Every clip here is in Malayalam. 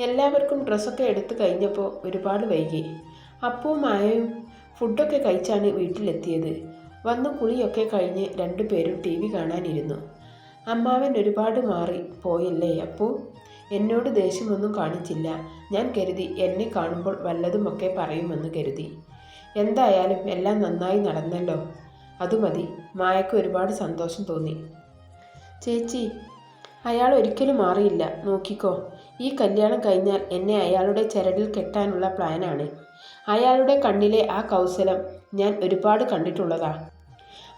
എല്ലാവർക്കും ഡ്രസ്സൊക്കെ എടുത്തു കഴിഞ്ഞപ്പോൾ ഒരുപാട് വൈകി. അപ്പവും മായയും ഫുഡൊക്കെ കഴിച്ചാണ് വീട്ടിലെത്തിയത്. വന്ന് കുളിയൊക്കെ കഴിഞ്ഞ് രണ്ടുപേരും ടി വി കാണാനിരുന്നു. അമ്മാവൻ ഒരുപാട് മാറി പോയല്ലേ അപ്പു? എന്നോട് ദേഷ്യമൊന്നും കാണിച്ചില്ല. ഞാൻ കരുതി എന്നെ കാണുമ്പോൾ വല്ലതുമൊക്കെ പറയുമെന്ന് കരുതി. എന്തായാലും എല്ലാം നന്നായി നടന്നല്ലോ. അത് മതി. മായക്ക് ഒരുപാട് സന്തോഷം തോന്നി. ചേച്ചി അയാൾ ഒരിക്കലും മാറിയില്ല. നോക്കിക്കോ. ഈ കല്യാണം കഴിഞ്ഞാൽ എന്നെ അയാളുടെ ചരടിൽ കെട്ടാനുള്ള പ്ലാനാണ്. അയാളുടെ കണ്ണിലെ ആ കൗശലം ഞാൻ ഒരുപാട് കണ്ടിട്ടുള്ളതാ.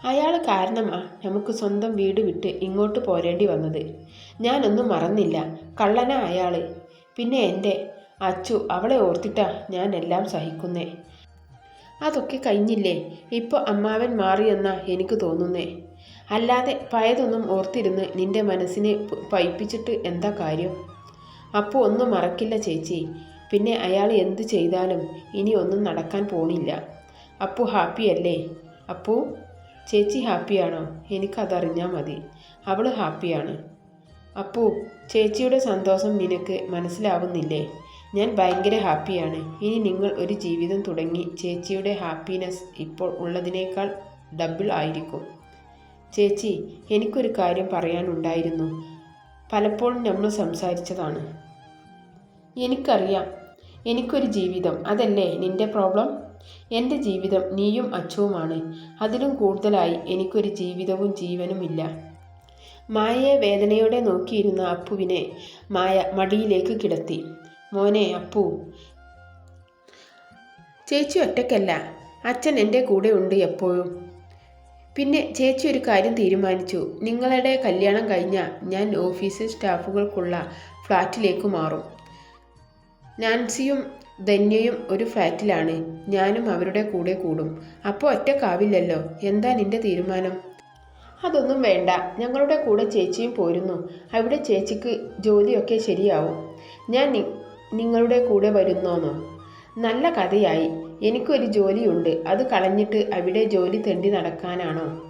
അയാൾ കാരണമാ നമുക്ക് സ്വന്തം വീട് വിട്ട് ഇങ്ങോട്ട് പോരേണ്ടി വന്നത്. ഞാനൊന്നും മറന്നില്ല. കള്ളനാ അയാൾ പിന്നെ എന്റെ അച്ചു അവളെ ഓർത്തിട്ടാ ഞാൻ എല്ലാം സഹിക്കുന്നേ. അതൊക്കെ കഴിഞ്ഞില്ലേ? ഇപ്പോൾ അമ്മാവൻ മാറിയെന്നാ എനിക്ക് തോന്നുന്നേ. അല്ലാതെ പഴയതൊന്നും ഓർത്തിരുന്ന് നിന്റെ മനസ്സിനെ പയിപ്പിച്ചിട്ട് എന്താ കാര്യം? അപ്പോൾ ഒന്നും മറക്കില്ല ചേച്ചി. പിന്നെ അയാൾ എന്ത് ചെയ്താലും ഇനി ഒന്നും നടക്കാൻ പോണില്ല. അപ്പു ഹാപ്പിയല്ലേ അപ്പു? ചേച്ചി ഹാപ്പിയാണോ? എനിക്കതറിഞ്ഞാൽ മതി. അവൾ ഹാപ്പിയാണ്. അപ്പു ചേച്ചിയുടെ സന്തോഷം നിനക്ക് മനസ്സിലാവുന്നില്ലേ? ഞാൻ ഭയങ്കര ഹാപ്പിയാണ്. ഇനി നിങ്ങൾ ഒരു ജീവിതം തുടങ്ങി ചേച്ചിയുടെ ഹാപ്പിനെസ് ഇപ്പോൾ ഉള്ളതിനേക്കാൾ ഡബിൾ ആയിരിക്കും. ചേച്ചി എനിക്കൊരു കാര്യം പറയാനുണ്ടായിരുന്നു. പലപ്പോഴും നമ്മൾ സംസാരിച്ചതാണ്. എനിക്കറിയാം. എനിക്കൊരു ജീവിതം. അതല്ലേ നിന്റെ പ്രോബ്ലം? എന്റെ ജീവിതം നീയും അച്ഛവുമാണ്. അതിലും കൂടുതലായി എനിക്കൊരു ജീവിതവും ജീവനുമില്ല. മായയെ വേദനയോടെ നോക്കിയിരുന്ന അപ്പുവിനെ മായ മടിയിലേക്ക് കിടത്തി. മോനെ അപ്പു. ചേച്ചി ഒറ്റയ്ക്കല്ല. അച്ഛൻ എന്റെ കൂടെ ഉണ്ട് എപ്പോഴും. പിന്നെ ചേച്ചി ഒരു കാര്യം തീരുമാനിച്ചു. നിങ്ങളുടെ കല്യാണം കഴിഞ്ഞാൽ ഞാൻ ഓഫീസ് സ്റ്റാഫുകൾക്കുള്ള ഫ്ലാറ്റിലേക്ക് മാറും. നാൻസിയും ധന്യയും ഒരു ഫ്ലാറ്റിലാണ്. ഞാനും അവരുടെ കൂടെ കൂടും. അപ്പോൾ ഒറ്റക്കാവില്ലല്ലോ എന്താ നിന്റെ തീരുമാനം? അതൊന്നും വേണ്ട. ഞങ്ങളുടെ കൂടെ ചേച്ചിയും പോരുന്നു. അവിടെ ചേച്ചിക്ക് ജോലിയൊക്കെ ശരിയാവും. ഞാൻ നിങ്ങളുടെ കൂടെ വരുന്നോന്നോ. നല്ല കഥയായി. എനിക്കൊരു ജോലിയുണ്ട്. അത് കളഞ്ഞിട്ട് അവിടെ ജോലി തെണ്ടി നടക്കാനാണോ?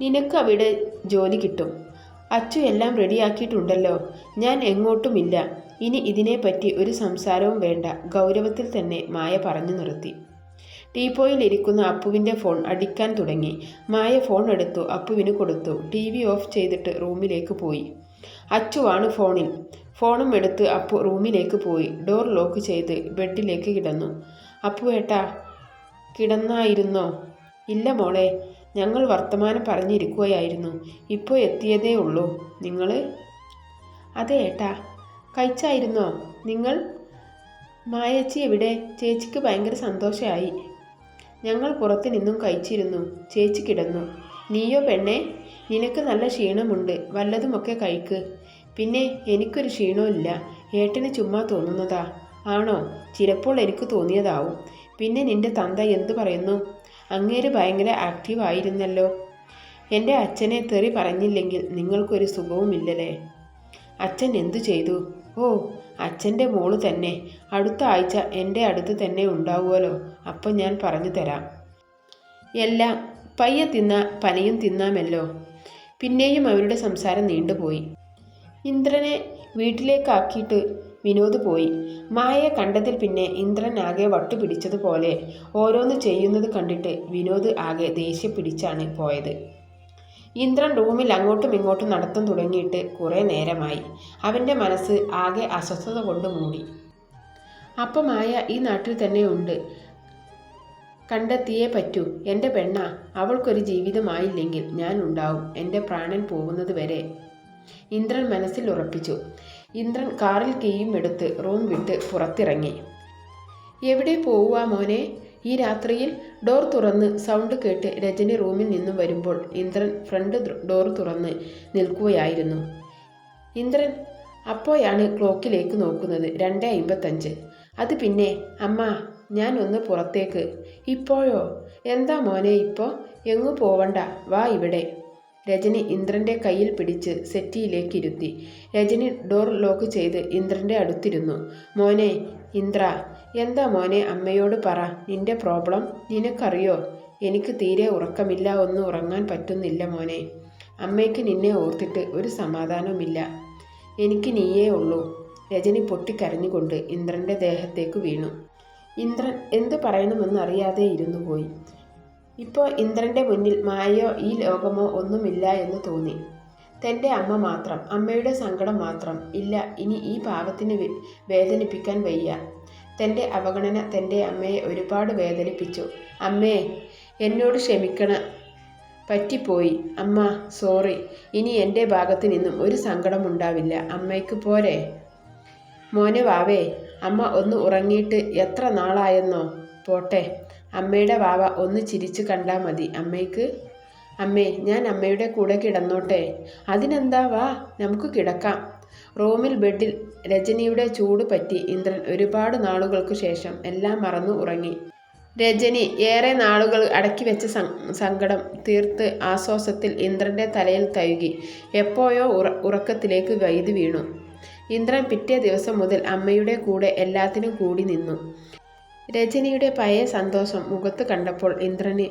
നിനക്ക് അവിടെ ജോലി കിട്ടും. അച്ചു എല്ലാം റെഡിയാക്കിയിട്ടുണ്ടല്ലോ. ഞാൻ എങ്ങോട്ടുമില്ല. ഇനി ഇതിനെപ്പറ്റി ഒരു സംസാരവും വേണ്ട. ഗൗരവത്തിൽ തന്നെ മായ പറഞ്ഞു നിർത്തി. ടീപ്പോയിൽ ഇരിക്കുന്ന അപ്പുവിന്റെ ഫോൺ അടിക്കാൻ തുടങ്ങി. മായ ഫോൺ എടുത്തു അപ്പുവിന് കൊടുത്തു. ടി വി ഓഫ് ചെയ്തിട്ട് റൂമിലേക്ക് പോയി. അച്ചുവാണ് ഫോണിൽ. ഫോണും എടുത്ത് അപ്പു റൂമിലേക്ക് പോയി. ഡോർ ലോക്ക് ചെയ്ത് ബെഡിലേക്ക് കിടന്നു. അപ്പു ഏട്ട കിടന്നായിരുന്നോ? ഇല്ല മോളെ ഞങ്ങൾ വർത്തമാനം പറഞ്ഞിരിക്കുകയായിരുന്നു. ഇപ്പോൾ എത്തിയതേ ഉള്ളൂ. നിങ്ങൾ? അതെ ഏട്ടാ. കഴിച്ചായിരുന്നോ? നിങ്ങൾ? മായച്ചി എവിടെ? ചേച്ചിക്ക് ഭയങ്കര സന്തോഷമായി ഞങ്ങൾ പുറത്ത് നിന്നും കഴിച്ചിരുന്നു. ചേച്ചി കിടന്നു. നീയോ പെണ്ണെ നിനക്ക് നല്ല ക്ഷീണമുണ്ട്. വല്ലതുമൊക്കെ കഴിക്ക്. പിന്നെ എനിക്കൊരു ക്ഷീണവും ഇല്ല ഏട്ടന് ചുമ്മാ തോന്നുന്നതാ. ആണോ? ചിലപ്പോൾ എനിക്ക് തോന്നിയതാവും. പിന്നെ നിന്റെ തന്ത എന്തു പറയുന്നു? അങ്ങേര് ഭയങ്കര ആക്റ്റീവ് ആയിരുന്നല്ലോ. എന്റെ അച്ഛനെ തെറി പറഞ്ഞില്ലെങ്കിൽ നിങ്ങൾക്കൊരു സുഖവുമില്ലല്ലേ? അച്ഛൻ എന്തു ചെയ്തു? ഓ അച്ഛന്റെ മോൾ തന്നെ. അടുത്ത ആഴ്ച എന്റെ അടുത്ത് തന്നെ ഉണ്ടാവുമല്ലോ. അപ്പം ഞാൻ പറഞ്ഞു തരാം. എല്ലാം പയ്യ തിന്ന പനയും തിന്നാമല്ലോ. പിന്നെയും അവരുടെ സംസാരം നീണ്ടുപോയി. ഇന്ദ്രനെ വീട്ടിലേക്കാക്കിയിട്ട് വിനോദ് പോയി. മായയെ കണ്ടതിൽ പിന്നെ ഇന്ദ്രൻ ആകെ വട്ടുപിടിച്ചതുപോലെ ഓരോന്ന് ചെയ്യുന്നത് കണ്ടിട്ട് വിനോദ് ആകെ ദേഷ്യം പിടിച്ചാണ് പോയത്. ഇന്ദ്രൻ റൂമിൽ അങ്ങോട്ടും ഇങ്ങോട്ടും നടത്തം തുടങ്ങിയിട്ട് കുറേ നേരമായി. അവന്റെ മനസ്സ് ആകെ അസ്വസ്ഥത കൊണ്ട് മൂടി. അപ്പം മായ ഈ നാട്ടിൽ തന്നെ ഉണ്ട്. കണ്ടെത്തിയേ പറ്റൂ. എന്റെ പെണ്ണ അവൾക്കൊരു ജീവിതമായില്ലെങ്കിൽ ഞാൻ ഉണ്ടാവും. എന്റെ പ്രാണൻ പോകുന്നത് വരെ. ഇന്ദ്രൻ മനസ്സിൽ ഉറപ്പിച്ചു. ഇന്ദ്രൻ കാറിൽ കീയും എടുത്ത് റൂം വിട്ട് പുറത്തിറങ്ങി. എവിടെ പോവുക മോനെ? ഈ രാത്രിയിൽ ഡോർ തുറന്ന് സൗണ്ട് കേട്ട് രജനി റൂമിൽ നിന്നും വരുമ്പോൾ ഇന്ദ്രൻ ഫ്രണ്ട് ഡോർ തുറന്ന് നിൽക്കുകയായിരുന്നു. ഇന്ദ്രൻ അപ്പോഴാണ് ക്ലോക്കിലേക്ക് നോക്കുന്നത്. രണ്ട് അമ്പത്തഞ്ച്. അത് പിന്നെ അമ്മ ഞാൻ ഒന്ന് പുറത്തേക്ക്. ഇപ്പോഴോ? എന്താ മോനെ ഇപ്പോൾ എങ്ങു പോവണ്ട. വാ ഇവിടെ. രജനി ഇന്ദ്രന്റെ കയ്യിൽ പിടിച്ച് സെറ്റിയിലേക്ക് ഇരുത്തി രജനി ഡോർ ലോക്ക് ചെയ്ത് ഇന്ദ്രന്റെ അടുത്തിരുന്നു. മോനെ ഇന്ദ്ര എന്താ മോനെ അമ്മയോട് പറ. നിന്റെ പ്രോബ്ലം നിനക്കറിയോ? എനിക്ക് തീരെ ഉറക്കമില്ല ഒന്ന് ഉറങ്ങാൻ പറ്റുന്നില്ല മോനെ. അമ്മയ്ക്ക് നിന്നെ ഓർത്തിട്ട് ഒരു സമാധാനവുമില്ല. എനിക്ക് നീയേ ഉള്ളൂ. രജനി പൊട്ടിക്കരഞ്ഞുകൊണ്ട് ഇന്ദ്രന്റെ ദേഹത്തേക്ക് വീണു. ഇന്ദ്രൻ എന്ത് പറയണമെന്നറിയാതെ ഇരുന്നു പോയി ഇപ്പോൾ ഇന്ദ്രന്റെ മുന്നിൽ മായയോ ഈ ലോകമോ ഒന്നുമില്ല എന്ന് തോന്നി. തന്റെ അമ്മ മാത്രം അമ്മയുടെ സങ്കടം മാത്രം. ഇല്ല ഇനി ഈ പാവത്തിന് വേദനിപ്പിക്കാൻ വയ്യ. തന്റെ അവഗണന തന്റെ അമ്മയെ ഒരുപാട് വേദനിപ്പിച്ചു. അമ്മേ എന്നോട് ക്ഷമിക്കണ. പറ്റിപ്പോയി. അമ്മ സോറി. ഇനി എന്റെ ഭാഗത്ത് നിന്നും ഒരു സങ്കടമുണ്ടാവില്ല അമ്മയ്ക്ക് പോരെ. മോനെ വാവേ അമ്മ ഒന്ന് ഉറങ്ങിയിട്ട് എത്ര നാളായെന്നോ. പോട്ടെ. അമ്മയുടെ വാവ ഒന്ന് ചിരിച്ചു കണ്ടാൽ മതി. അമ്മയ്ക്ക്? അമ്മേ ഞാൻ അമ്മയുടെ കൂടെ കിടന്നോട്ടെ. അതിനെന്താ വാ? നമുക്ക് കിടക്കാം. റൂമിൽ ബെഡിൽ രജനിയുടെ ചൂട് പറ്റി ഇന്ദ്രൻ ഒരുപാട് നാളുകൾക്ക് ശേഷം എല്ലാം മറന്നു ഉറങ്ങി. രജനി ഏറെ നാളുകൾ അടക്കി വെച്ച സങ്കടം തീർത്ത് ആശ്വാസത്തിൽ ഇന്ദ്രന്റെ തലയിൽ തഴുകി എപ്പോഴോ ഉറ ഉറക്കത്തിലേക്ക് വൈദ്യു വീണു. ഇന്ദ്രൻ പിറ്റേ ദിവസം മുതൽ അമ്മയുടെ കൂടെ എല്ലാത്തിനും കൂടി നിന്നു. രജനിയുടെ പഴയ സന്തോഷം മുഖത്ത് കണ്ടപ്പോൾ ഇന്ദ്രന്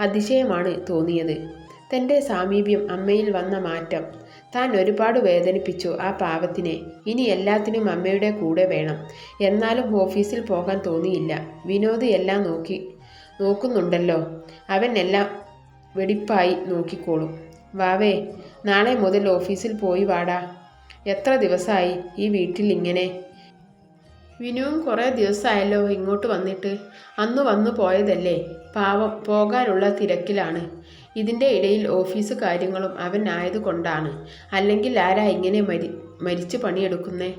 അതിശയമാണ് തോന്നിയത്. തന്റെ സാമീപ്യം അമ്മയിൽ വന്ന മാറ്റം. താൻ ഒരുപാട് വേദനിപ്പിച്ചു ആ പാവത്തിനെ. ഇനി എല്ലാത്തിനും അമ്മയുടെ കൂടെ വേണം. എന്നാലും ഓഫീസിൽ പോകാൻ തോന്നിയില്ല. വിനോദ് എല്ലാം നോക്കി നോക്കുന്നുണ്ടല്ലോ. അവൻ എല്ലാം വെടിപ്പായി നോക്കിക്കോളും. വാവേ നാളെ മുതൽ ഓഫീസിൽ പോയി വാടാ. എത്ര ദിവസമായി ഈ വീട്ടിൽ ഇങ്ങനെ വിനുവും കുറേ ദിവസമായല്ലോ ഇങ്ങോട്ട് വന്നിട്ട്. അന്ന് വന്നു പോയതല്ലേ? പാവം പോകാനുള്ള തിരക്കിലാണ്. ഇതിന്റെ ഇടയിൽ ഓഫീസ് കാര്യങ്ങളും അവൻ ആയതുകൊണ്ടാണ്. അല്ലെങ്കിൽ ആരാ ഇങ്ങനെ മരി മരിച്ചു പണിയെടുക്കുന്നേ?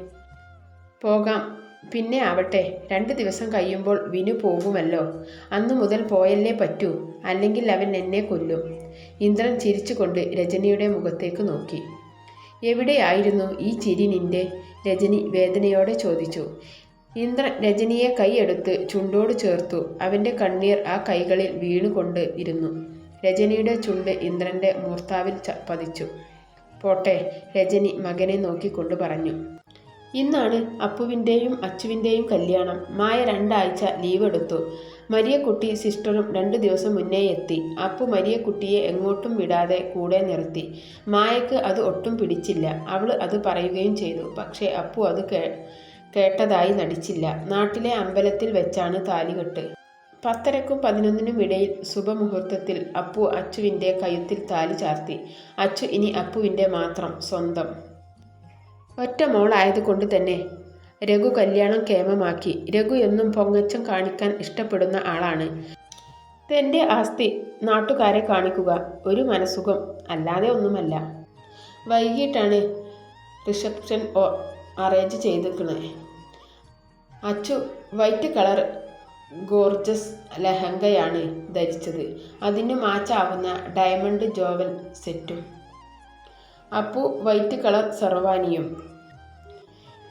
പോകാം. പിന്നെ ആവട്ടെ. രണ്ട് ദിവസം കഴിയുമ്പോൾ വിനു പോകുമല്ലോ. അന്നു മുതൽ പോയല്ലേ പറ്റൂ. അല്ലെങ്കിൽ അവൻ എന്നെ കൊല്ലും. ഇന്ദ്രൻ ചിരിച്ചുകൊണ്ട് രജനിയുടെ മുഖത്തേക്ക് നോക്കി. എവിടെയായിരുന്നു ഈ ചിരി നിന്റെ? രജനി വേദനയോടെ ചോദിച്ചു. ഇന്ദ്രൻ രജനിയെ കൈയെടുത്ത് ചുണ്ടോട് ചേർത്തു. അവന്റെ കണ്ണീർ ആ കൈകളിൽ വീണുകൊണ്ട് ഇരുന്നു. രജനിയുടെ ചുണ്ട് ഇന്ദ്രന്റെ മൂർത്താവിൽ പതിച്ചു. പോട്ടെ രജനി മകനെ നോക്കിക്കൊണ്ട് പറഞ്ഞു. ഇന്നാണ് അപ്പുവിന്റെയും അച്ചുവിന്റെയും കല്യാണം. മായ രണ്ടാഴ്ച ലീവ് എടുത്തു മരിയക്കുട്ടി സിസ്റ്ററും രണ്ടു ദിവസം മുന്നേ എത്തി. അപ്പു മരിയക്കുട്ടിയെ എങ്ങോട്ടും വിടാതെ കൂടെ നിർത്തി. മായക്ക് അത് ഒട്ടും പിടിച്ചില്ല. അവൾ അത് പറയുകയും ചെയ്തു. പക്ഷേ അപ്പു അത് കേ കേട്ടതായി നടിച്ചില്ല. നാട്ടിലെ അമ്പലത്തിൽ വെച്ചാണ് താലികെട്ട്. പത്തരക്കും പതിനൊന്നിനും ഇടയിൽ ശുഭമുഹൂർത്തത്തിൽ അപ്പു അച്ചുവിന്റെ കയ്യത്തിൽ താലി ചാർത്തി. അച്ചു ഇനി അപ്പുവിന്റെ മാത്രം സ്വന്തം. ഒറ്റ മോളായതുകൊണ്ട് തന്നെ രഘു കല്യാണം കേമമാക്കി. രഘു എന്നും പൊങ്ങച്ചം കാണിക്കാൻ ഇഷ്ടപ്പെടുന്ന ആളാണ്. തന്റെ ആസ്തി നാട്ടുകാരെ കാണിക്കുക ഒരു മനസുഖം അല്ലാതെ ഒന്നുമല്ല. വൈകിട്ടാണ് റിസപ്ഷൻ അറേഞ്ച് ചെയ്തിരിക്കുന്നത് അച്ചു വൈറ്റ് കളർ ഗോർജസ് ലഹങ്കയാണ് ധരിച്ചത്. അതിന് മാച്ചാവുന്ന ഡയമണ്ട് ജോവൽ സെറ്റും അപ്പു വൈറ്റ് കളർ സർവാനിയും.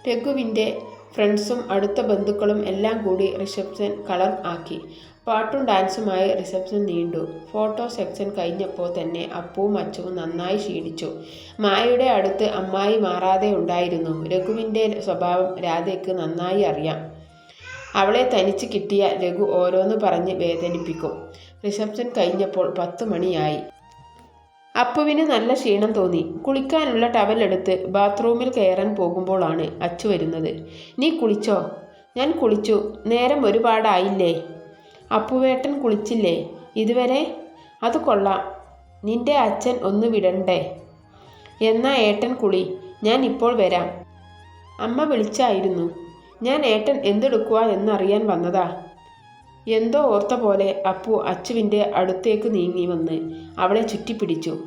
രഘുവിന്റെ ഫ്രണ്ട്സും അടുത്ത ബന്ധുക്കളും എല്ലാം കൂടി റിസപ്ഷൻ കളർ ആക്കി. പാട്ടും ഡാൻസുമായി റിസപ്ഷൻ നീണ്ടു. ഫോട്ടോ സെക്ഷൻ കഴിഞ്ഞപ്പോൾ തന്നെ അപ്പുവും അച്ചുവും നന്നായി ക്ഷീണിച്ചു. മായയുടെ അടുത്ത് അമ്മായി മാറാതെ ഉണ്ടായിരുന്നു. രഘുവിന്റെ സ്വഭാവം രാധയ്ക്ക് നന്നായി അറിയാം. അവളെ തനിച്ച് കിട്ടിയ രഘു ഓരോന്ന് പറഞ്ഞ് വേദനിപ്പിക്കും. റിസപ്ഷൻ കഴിഞ്ഞപ്പോൾ പത്ത് മണിയായി. അപ്പുവിന് നല്ല ക്ഷീണം തോന്നി. കുളിക്കാനുള്ള ടവൽ എടുത്ത് ബാത്റൂമിൽ കയറാൻ പോകുമ്പോഴാണ് അച്ചു വരുന്നത്. നീ കുളിച്ചോ? ഞാൻ കുളിച്ചു. നേരം ഒരുപാടായില്ലേ? അപ്പുവേട്ടൻ കുളിച്ചില്ലേ? ഇതുവരെ? അത് കൊള്ളാം. നിന്റെ അച്ഛൻ ഒന്ന് വിടണ്ടേ? എന്നാ ഏട്ടൻ കുളി. ഞാൻ ഇപ്പോൾ വരാം. അമ്മ വിളിച്ചായിരുന്നു. ഞാൻ ഏട്ടൻ എന്തെടുക്കുക എന്നറിയാൻ വന്നതാ. എന്തോ ഓർത്ത പോലെ അപ്പു അച്ചുവിന്റെ അടുത്തേക്ക് നീങ്ങി വന്ന് അവളെ ചുറ്റിപ്പിടിച്ചു.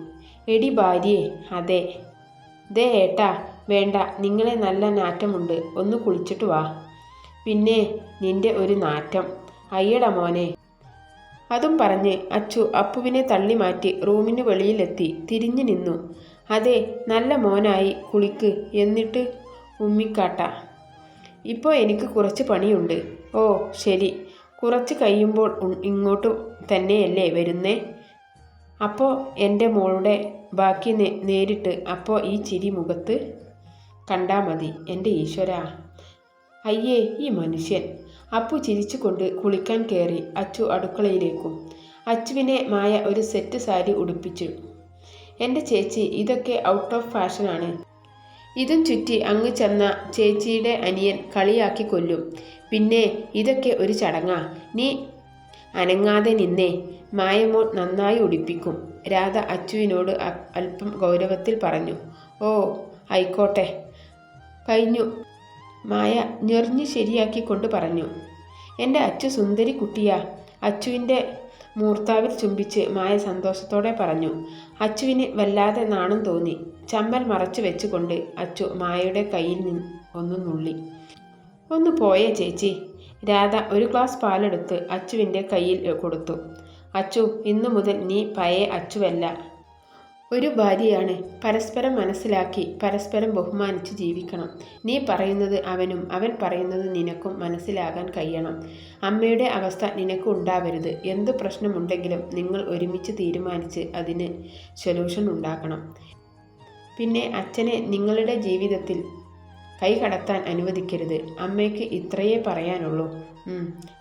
എടി ഭാര്യയെ അതെ. ദേ ഏട്ടാ വേണ്ട. നിങ്ങളെ നല്ല നാറ്റമുണ്ട്. ഒന്ന് കുളിച്ചിട്ട് വാ. പിന്നെ നിന്റെ ഒരു നാറ്റം. അയ്യട മോനെ. അതും പറഞ്ഞ് അച്ചു അപ്പുവിനെ തള്ളി മാറ്റി റൂമിന് വെളിയിലെത്തി തിരിഞ്ഞു നിന്നു. അതെ നല്ല മോനായി കുളിക്ക്. എന്നിട്ട്? ഉമ്മിക്കാട്ട. ഇപ്പോൾ എനിക്ക് കുറച്ച് പണിയുണ്ട്. ഓ ശരി. കുറച്ച് കഴിയുമ്പോൾ ഇങ്ങോട്ട് തന്നെയല്ലേ വരുന്നേ? അപ്പോൾ എന്റെ മോളുടെ ബാക്കി നേരിട്ട് അപ്പോൾ ഈ ചിരി മുഖത്ത് കണ്ടാൽ മതി എന്റെ ഈശ്വര. അയ്യേ ഈ മനുഷ്യൻ. അപ്പു ചിരിച്ചുകൊണ്ട് കുളിക്കാൻ കയറി അച്ചു അടുക്കളയിലേക്കും. അച്ചുവിനെ മായ ഒരു സെറ്റ് സാരി ഉടുപ്പിച്ചു. എന്റെ ചേച്ചി ഇതൊക്കെ ഔട്ട് ഓഫ് ഫാഷനാണ് ഇതും ചുറ്റി അങ്ങ് ചെന്ന ചേച്ചിയുടെ അനിയൻ കളിയാക്കി കൊല്ലും. പിന്നെ ഇതൊക്കെ ഒരു ചടങ്ങാ. നീ അനങ്ങാതെ നിന്നേ. മായമോൾ നന്നായി ഉടിപ്പിക്കും. രാധ അച്ചുവിനോട് അല്പം ഗൗരവത്തിൽ പറഞ്ഞു. ഓ ആയിക്കോട്ടെ. കഴിഞ്ഞു. മായ ഞെറിഞ്ഞ് ശരിയാക്കിക്കൊണ്ട് പറഞ്ഞു എന്റെ അച്ചു സുന്ദരി കുട്ടിയാ അച്ചുവിന്റെ മൂർത്താവിൽ ചുംബിച്ച് മായ സന്തോഷത്തോടെ പറഞ്ഞു അച്ചുവിന് വല്ലാതെ നാണം തോന്നി. ചമ്മൽ മറച്ചു വെച്ചുകൊണ്ട് അച്ചു മായയുടെ കയ്യിൽ നിന്ന് ഒന്ന് നുള്ളി. ഒന്ന് പോയേ ചേച്ചി. രാധ ഒരു ഗ്ലാസ് പാലെടുത്ത് അച്ചുവിന്റെ കയ്യിൽ കൊടുത്തു. അച്ചു ഇന്നു മുതൽ നീ പഴയ അച്ചുവല്ല. ഒരു ഭാര്യയാണ് പരസ്പരം മനസ്സിലാക്കി പരസ്പരം ബഹുമാനിച്ച് ജീവിക്കണം. നീ പറയുന്നത് അവനും അവൻ പറയുന്നത് നിനക്കും മനസ്സിലാകാൻ കഴിയണം. അമ്മയുടെ അവസ്ഥ നിനക്ക് ഉണ്ടാവരുത്. എന്ത് പ്രശ്നമുണ്ടെങ്കിലും നിങ്ങൾ ഒരുമിച്ച് തീരുമാനിച്ച് അതിന് സൊല്യൂഷൻ ഉണ്ടാക്കണം. പിന്നെ അച്ഛനെ നിങ്ങളുടെ ജീവിതത്തിൽ കൈ കടത്താൻ അനുവദിക്കരുത്. അമ്മയ്ക്ക് ഇത്രയേ പറയാനുള്ളൂ.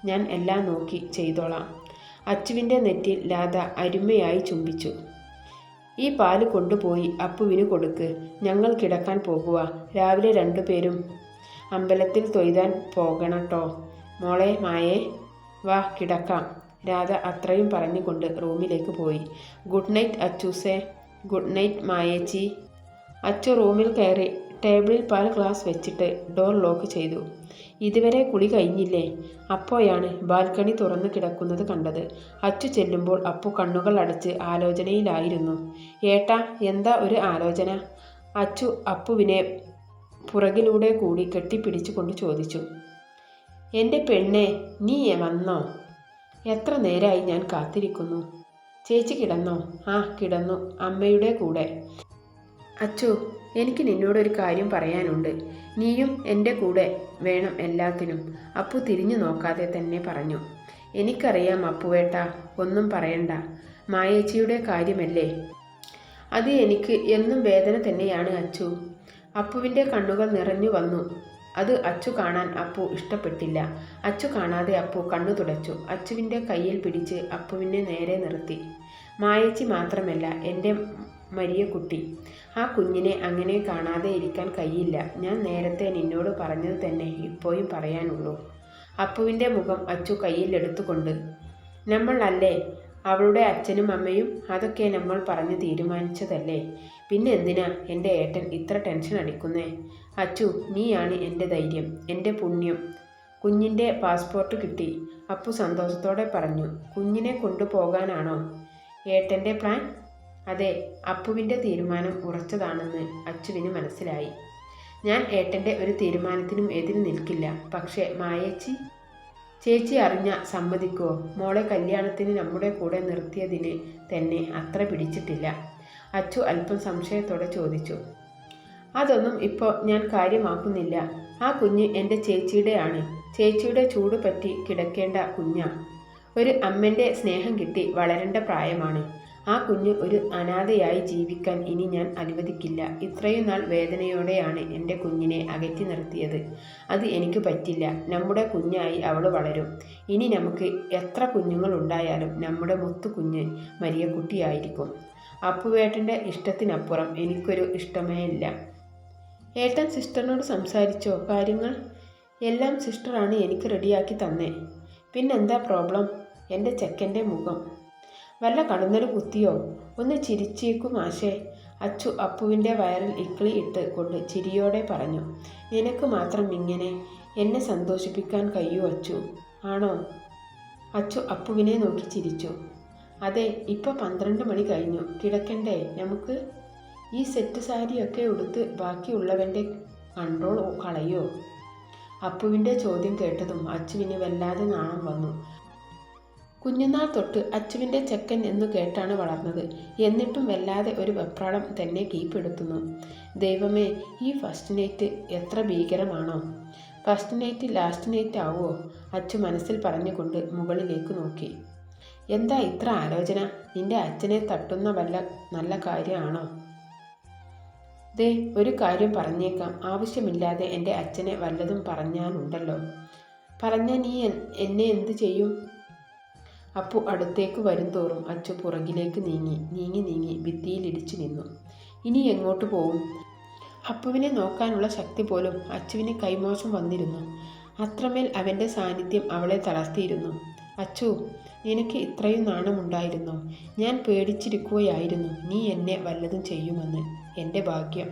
ഞാൻ എല്ലാം നോക്കി ചെയ്തോളാം. അച്ചുവിന്റെ നെറ്റിൽ ലാത അരുമയായി ചുംബിച്ചു. ഈ പാൽ കൊണ്ടുപോയി അപ്പുവിന് കൊടുക്ക്. ഞങ്ങൾ കിടക്കാൻ പോകുക രാവിലെ രണ്ടുപേരും അമ്പലത്തിൽ തൊയ്താൻ പോകണട്ടോ. മോളെ മായേ വാ കിടക്കാം. രാധ അത്രയും പറഞ്ഞുകൊണ്ട് റൂമിലേക്ക് പോയി. ഗുഡ് നൈറ്റ് അച്ചൂസേ. ഗുഡ് നൈറ്റ് മായേച്ചി. അച്ചു റൂമിൽ കയറി ടേബിളിൽ പാൽ ഗ്ലാസ് വെച്ചിട്ട് ഡോർ ലോക്ക് ചെയ്തു. ഇതുവരെ കുളി കഴിഞ്ഞില്ലേ? അപ്പോയാണ് ബാൽക്കണി തുറന്നു കിടക്കുന്നത് കണ്ടത്. അച്ചു ചെല്ലുമ്പോൾ അപ്പു കണ്ണുകൾ അടച്ച് ആലോചനയിലായിരുന്നു. ഏട്ടാ എന്താ ഒരു ആലോചന? അച്ചു അപ്പുവിനെ പുറകിലൂടെ കൂടി കെട്ടിപ്പിടിച്ചുകൊണ്ട് ചോദിച്ചു. എന്റെ പെണ്ണെ നീ വന്നോ? എത്ര നേരമായി ഞാൻ കാത്തിരിക്കുന്നു. ചേച്ചി കിടന്നോ? ആ കിടന്നു അമ്മയുടെ കൂടെ. അച്ചു എനിക്ക് നിന്നോടൊരു കാര്യം പറയാനുണ്ട്. നീയും എന്റെ കൂടെ വേണം എല്ലാത്തിനും. അപ്പു തിരിഞ്ഞു നോക്കാതെ തന്നെ പറഞ്ഞു. എനിക്കറിയാം അപ്പുവേട്ട ഒന്നും പറയണ്ട. മായേച്ചിയുടെ കാര്യമല്ലേ? അത് എനിക്ക് എന്നും വേദന തന്നെയാണ് അച്ചു. അപ്പുവിന്റെ കണ്ണുകൾ നിറഞ്ഞു വന്നു. അത് അച്ചു കാണാൻ അപ്പു ഇഷ്ടപ്പെട്ടില്ല. അച്ചു കാണാതെ അപ്പു കണ്ണു തുടച്ചു. അച്ചുവിന്റെ കയ്യിൽ പിടിച്ച് അപ്പുവിനെ നേരെ നിർത്തി. മായച്ചി മാത്രമല്ല എന്റെ മരിയക്കുട്ടി ആ കുഞ്ഞിനെ അങ്ങനെ കാണാതെ ഇരിക്കാൻ കഴിയില്ല. ഞാൻ നേരത്തെ നിന്നോട് പറഞ്ഞത് തന്നെ ഇപ്പോഴും പറയാനുള്ളൂ. അപ്പുവിന്റെ മുഖം അച്ചു കയ്യിലെടുത്തുകൊണ്ട് നമ്മൾ അല്ലേ? അവളുടെ അച്ഛനും അമ്മയും അതൊക്കെ നമ്മൾ പറഞ്ഞ് തീരുമാനിച്ചതല്ലേ? പിന്നെ എന്തിനാ എന്റെ ഏട്ടൻ ഇത്ര ടെൻഷൻ അടിക്കുന്നേ? അച്ചു നീയാണ് എന്റെ ധൈര്യം എന്റെ പുണ്യം. കുഞ്ഞിന്റെ പാസ്പോർട്ട് കിട്ടി. അപ്പു സന്തോഷത്തോടെ പറഞ്ഞു കുഞ്ഞിനെ കൊണ്ടുപോകാനാണോ? ഏട്ടന്റെ പ്ലാൻ? അതെ അപ്പുവിന്റെ തീരുമാനം ഉറച്ചതാണെന്ന് അച്ചുവിന് മനസ്സിലായി. ഞാൻ ഏട്ടന്റെ ഒരു തീരുമാനത്തിനും എതിര് നിൽക്കില്ല. പക്ഷേ മായേച്ചി? ചേച്ചി അറിഞ്ഞ സമ്മതിക്കോ? മോളെ കല്യാണത്തിന് നമ്മുടെ കൂടെ നിർത്തിയതിന് തന്നെ അത്ര പിടിച്ചിട്ടില്ല. അച്ചു അല്പം സംശയത്തോടെ ചോദിച്ചു. അതൊന്നും ഇപ്പോൾ ഞാൻ കാര്യമാക്കുന്നില്ല. ആ കുഞ്ഞ് എന്റെ ചേച്ചിയുടെയാണ്. ചേച്ചിയുടെ ചൂട് പറ്റി കിടക്കേണ്ട കുഞ്ഞ. ഒരു അമ്മന്റെ സ്നേഹം കിട്ടി വളരേണ്ട പ്രായമാണ്. ആ കുഞ്ഞ് ഒരു അനാഥയായി ജീവിക്കാൻ ഇനി ഞാൻ അനുവദിക്കില്ല. ഇത്രയും നാൾ വേദനയോടെയാണ് എന്റെ കുഞ്ഞിനെ അകറ്റി നിർത്തിയത്. അത് എനിക്ക് പറ്റില്ല. നമ്മുടെ കുഞ്ഞായി അവൾ വളരും. ഇനി നമുക്ക് എത്ര കുഞ്ഞുങ്ങൾ ഉണ്ടായാലും നമ്മുടെ മുത്തു കുഞ്ഞ് മരിയ കുട്ടിയായിരിക്കും. അപ്പുവേട്ടന്റെ ഇഷ്ടത്തിനപ്പുറം എനിക്കൊരു ഇഷ്ടമേ ഇല്ല. ഏട്ടൻ സിസ്റ്ററിനോട് സംസാരിച്ചോ? കാര്യങ്ങൾ? എല്ലാം സിസ്റ്ററാണ് എനിക്ക് റെഡിയാക്കി തന്നേ. പിന്നെന്താ പ്രോബ്ലം? എന്റെ ചെക്കന്റെ മുഖം. വല്ല കടന്നൊരു കുത്തിയോ? ഒന്ന് ചിരിച്ചേക്കും ആശേ. അച്ചു അപ്പുവിന്റെ വയറിൽ ഇക്കിളി ഇട്ട് കൊണ്ട് ചിരിയോടെ പറഞ്ഞു നിനക്ക് മാത്രം ഇങ്ങനെ എന്നെ സന്തോഷിപ്പിക്കാൻ കഴിയൂ അച്ചു. ആണോ? അച്ചു അപ്പുവിനെ നോക്കി ചിരിച്ചു. അതെ ഇപ്പോൾ പന്ത്രണ്ട് മണി കഴിഞ്ഞു. കിടക്കണ്ടേ? നമുക്ക് ഈ സെറ്റ് സാരിയൊക്കെ ഉടുത്ത് ബാക്കിയുള്ളവന്റെ കൺട്രോൾ കളയോ? അപ്പുവിന്റെ ചോദ്യം കേട്ടതും അച്ചുവിന് വല്ലാതെ നാണം വന്നു. കുഞ്ഞുനാൾ തൊട്ട് അച്ചുവിന്റെ ചെക്കൻ എന്നു കേട്ടാണ് വളർന്നത്. എന്നിട്ടും വല്ലാതെ ഒരു വെപ്രാളം തന്നെ കീപ്പെടുത്തുന്നു ദൈവമേ ഈ ഫസ്റ്റ് നൈറ്റ് എത്ര ഭീകരമാണോ. ഫസ്റ്റ് നൈറ്റ് ലാസ്റ്റ് നൈറ്റ് ആവുമോ അച്ചു മനസ്സിൽ പറഞ്ഞുകൊണ്ട് മുകളിലേക്ക് നോക്കി. എന്താ ഇത്ര ആലോചന? നിന്റെ അച്ഛനെ തട്ടുന്ന വല്ല നല്ല കാര്യമാണോ? ദേ ഒരു കാര്യം പറഞ്ഞേക്കാം. ആവശ്യമില്ലാതെ എന്റെ അച്ഛനെ വല്ലതും പറഞ്ഞാനുണ്ടല്ലോ പറഞ്ഞാൽ നീ എന്നെ എന്ത് ചെയ്യും? അപ്പു അടുത്തേക്ക് വരുംതോറും അച്ചു പുറകിലേക്ക് നീങ്ങി നീങ്ങി നീങ്ങി ഭിത്തിയിലിടിച്ചു നിന്നു. ഇനി എങ്ങോട്ട് പോവും? അപ്പുവിനെ നോക്കാനുള്ള ശക്തി പോലും അച്ചുവിന് കൈമോശം വന്നിരുന്നു. അത്രമേൽ അവന്റെ സാന്നിധ്യം അവളെ തളർത്തിയിരുന്നു. അച്ചു നിനക്ക് ഇത്രയും നാണമുണ്ടായിരുന്നു. ഞാൻ പേടിച്ചിരിക്കുകയായിരുന്നു. നീ എന്നെ വല്ലതും ചെയ്യുമെന്ന്. എന്റെ ഭാഗ്യം.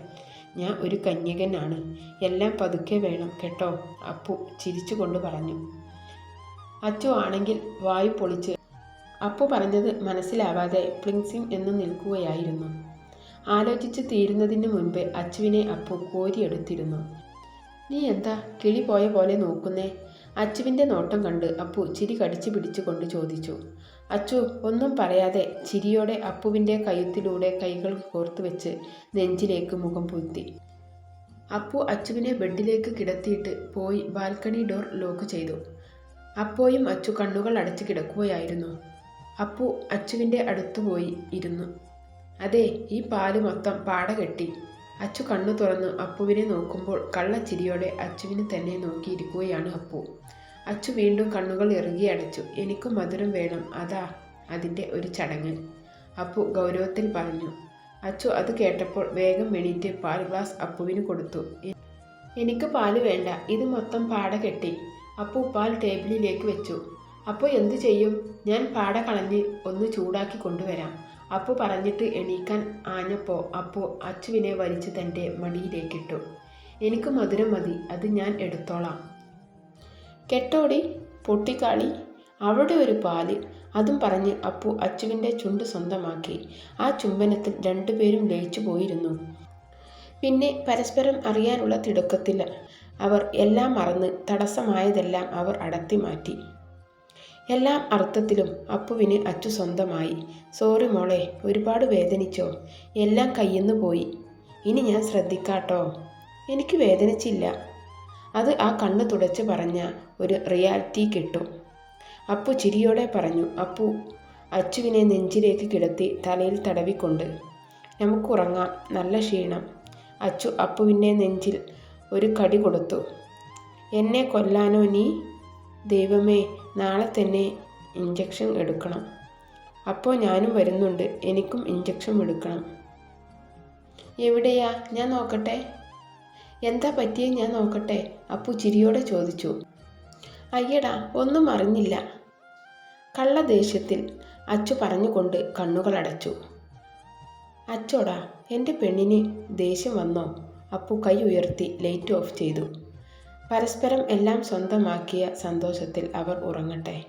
ഞാൻ ഒരു കന്യകനാണ്. എല്ലാം പതുക്കെ വേണം. കേട്ടോ? അപ്പു ചിരിച്ചുകൊണ്ട് പറഞ്ഞു. അച്ചു ആണെങ്കിൽ വായു പൊളിച്ച്. അപ്പു പറഞ്ഞത് മനസ്സിലാവാതെ പ്ലിങ്സിങ് എന്ന് നിൽക്കുകയായിരുന്നു. ആലോചിച്ച് തീരുന്നതിന് മുൻപ് അച്ചുവിനെ അപ്പു കോരിയെടുത്തിരുന്നു. നീ എന്താ കിളി പോയ പോലെ നോക്കുന്നേ? അച്ചുവിന്റെ നോട്ടം കണ്ട് അപ്പു ചിരി കടിച്ചു പിടിച്ചുകൊണ്ട് ചോദിച്ചു. അച്ചു ഒന്നും പറയാതെ ചിരിയോടെ അപ്പുവിന്റെ കയ്യത്തിലൂടെ കൈകൾ കോർത്തു വെച്ച് നെഞ്ചിലേക്ക് മുഖം പൂത്തി. അപ്പു അച്ചുവിനെ ബെഡിലേക്ക് കിടത്തിയിട്ട് പോയി ബാൽക്കണി ഡോർ ലോക്ക് ചെയ്തു. അപ്പോയും അച്ചു കണ്ണുകൾ അടച്ചു കിടക്കുകയായിരുന്നു. അപ്പു അച്ചുവിന്റെ അടുത്ത് പോയി ഇരുന്നു. അതെ ഈ പാൽ മൊത്തം പാട കെട്ടി. അച്ചു കണ്ണു തുറന്ന് അപ്പുവിനെ നോക്കുമ്പോൾ കള്ളച്ചിരിയോടെ അച്ചുവിനെ തന്നെ നോക്കിയിരിക്കുകയാണ് അപ്പു. അച്ചു വീണ്ടും കണ്ണുകൾ ഇറുകി അടച്ചു. എനിക്ക് മധുരം വേണം. അതാ അതിന്റെ ഒരു ചടങ്ങ്. അപ്പു ഗൗരവത്തിൽ പറഞ്ഞു. അച്ചു അത് കേട്ടപ്പോൾ വേഗം എണീറ്റ് പാൽ ഗ്ലാസ് അപ്പുവിന് കൊടുത്തു. എനിക്ക് പാൽ വേണ്ട. ഇത് മൊത്തം പാട കെട്ടി. അപ്പു പാൽ ടേബിളിലേക്ക് വെച്ചു. അപ്പോൾ എന്തു ചെയ്യും? ഞാൻ പാട കളഞ്ഞ് ഒന്ന് ചൂടാക്കി കൊണ്ടുവരാം. അപ്പു പറഞ്ഞിട്ട് എണീക്കാൻ ആഞ്ഞപ്പോൾ അപ്പു അച്ചുവിനെ വലിച്ച് തന്റെ മടിയിലേക്കിട്ടു. എനിക്ക് മധുരം മതി അത് ഞാൻ എടുത്തോളാം. കെട്ടോടി പൊട്ടിക്കാളി. അവിടെ ഒരു പാൽ. അതും പറഞ്ഞ് അപ്പു അച്ചുവിന്റെ ചുണ്ട് സ്വന്തമാക്കി. ആ ചുംബനത്തിൽ രണ്ടുപേരും ലയിച്ചു പോയിരുന്നു. പിന്നെ പരസ്പരം അറിയാനുള്ള തിടുക്കത്തിൽ അവർ എല്ലാം മറന്ന് തടസ്സമായതെല്ലാം അവർ അടത്തി മാറ്റി. എല്ലാം അർത്ഥത്തിലും അപ്പുവിന് അച്ചു സ്വന്തമായി. സോറി മോളെ ഒരുപാട് വേദനിച്ചോ? എല്ലാം കയ്യിന്ന് പോയി. ഇനി ഞാൻ ശ്രദ്ധിക്കാട്ടോ? എനിക്ക് വേദനിച്ചില്ല അത് ആ കണ്ണ് തുടച്ച് പറഞ്ഞ ഒരു റിയാലിറ്റി കിട്ടും. അപ്പു ചിരിയോടെ പറഞ്ഞു അപ്പു അച്ചുവിനെ നെഞ്ചിലേക്ക് കിടത്തി തലയിൽ തടവിക്കൊണ്ട്. നമുക്കുറങ്ങാം നല്ല ക്ഷീണം. അച്ചു അപ്പുവിന്റെ നെഞ്ചിൽ ഒരു കടി കൊടുത്തു. എന്നെ കൊല്ലാനോ നീ? ദൈവമേ നാളെ തന്നെ ഇഞ്ചക്ഷൻ എടുക്കണം. അപ്പോൾ ഞാനും വരുന്നുണ്ട്. എനിക്കും ഇഞ്ചക്ഷൻ എടുക്കണം. എവിടെയാ? ഞാൻ നോക്കട്ടെ. എന്താ പറ്റിയേ? ഞാൻ നോക്കട്ടെ അപ്പു ചിരിയോടെ ചോദിച്ചു. അയ്യടാ ഒന്നും അറിഞ്ഞില്ല. കള്ള ദേഷ്യത്തിൽ അച്ചു പറഞ്ഞുകൊണ്ട് കണ്ണുകൾ അടച്ചു അച്ചോടാ എന്റെ പെണ്ണിന് ദേഷ്യം വന്നോ? അപ്പു കൈ ഉയർത്തി ലൈറ്റ് ഓഫ് ചെയ്തു. പരസ്പരം എല്ലാം സ്വന്തമാക്കിയ സന്തോഷത്തിൽ അവർ ഉറങ്ങട്ടെ.